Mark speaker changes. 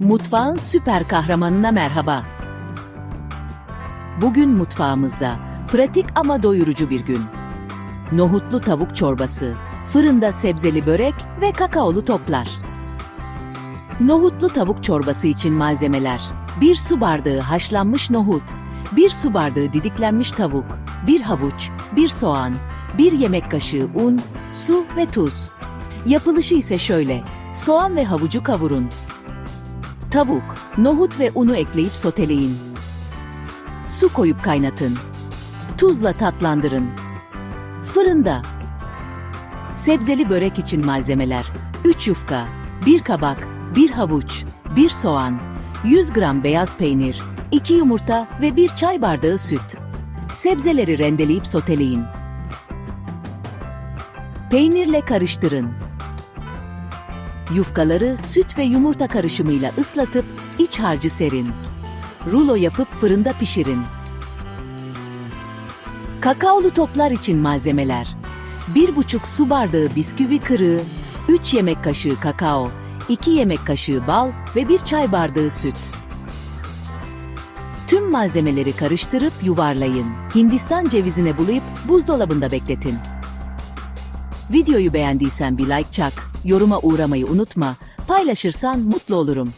Speaker 1: Mutfağın süper kahramanına merhaba. Bugün mutfağımızda pratik ama doyurucu bir gün. Nohutlu tavuk çorbası, fırında sebzeli börek ve kakaolu toplar. Nohutlu tavuk çorbası için malzemeler: 1 su bardağı haşlanmış nohut, 1 su bardağı didiklenmiş tavuk, 1 havuç, 1 soğan, 1 yemek kaşığı un, su ve tuz. Yapılışı ise şöyle: soğan ve havucu kavurun. Tavuk, nohut ve unu ekleyip soteleyin. Su koyup kaynatın. Tuzla tatlandırın. Fırında. Sebzeli börek için malzemeler: 3 yufka, 1 kabak, 1 havuç, 1 soğan, 100 gram beyaz peynir, 2 yumurta ve 1 çay bardağı süt. Sebzeleri rendeleyip soteleyin. Peynirle karıştırın. Yufkaları süt ve yumurta karışımıyla ıslatıp iç harcı serin. Rulo yapıp fırında pişirin. Kakaolu toplar için malzemeler: 1,5 su bardağı bisküvi kırığı, 3 yemek kaşığı kakao, 2 yemek kaşığı bal ve 1 çay bardağı süt. Tüm malzemeleri karıştırıp yuvarlayın. Hindistan cevizine bulayıp buzdolabında bekletin. Videoyu beğendiysen bir like çak, yoruma uğramayı unutma, paylaşırsan mutlu olurum.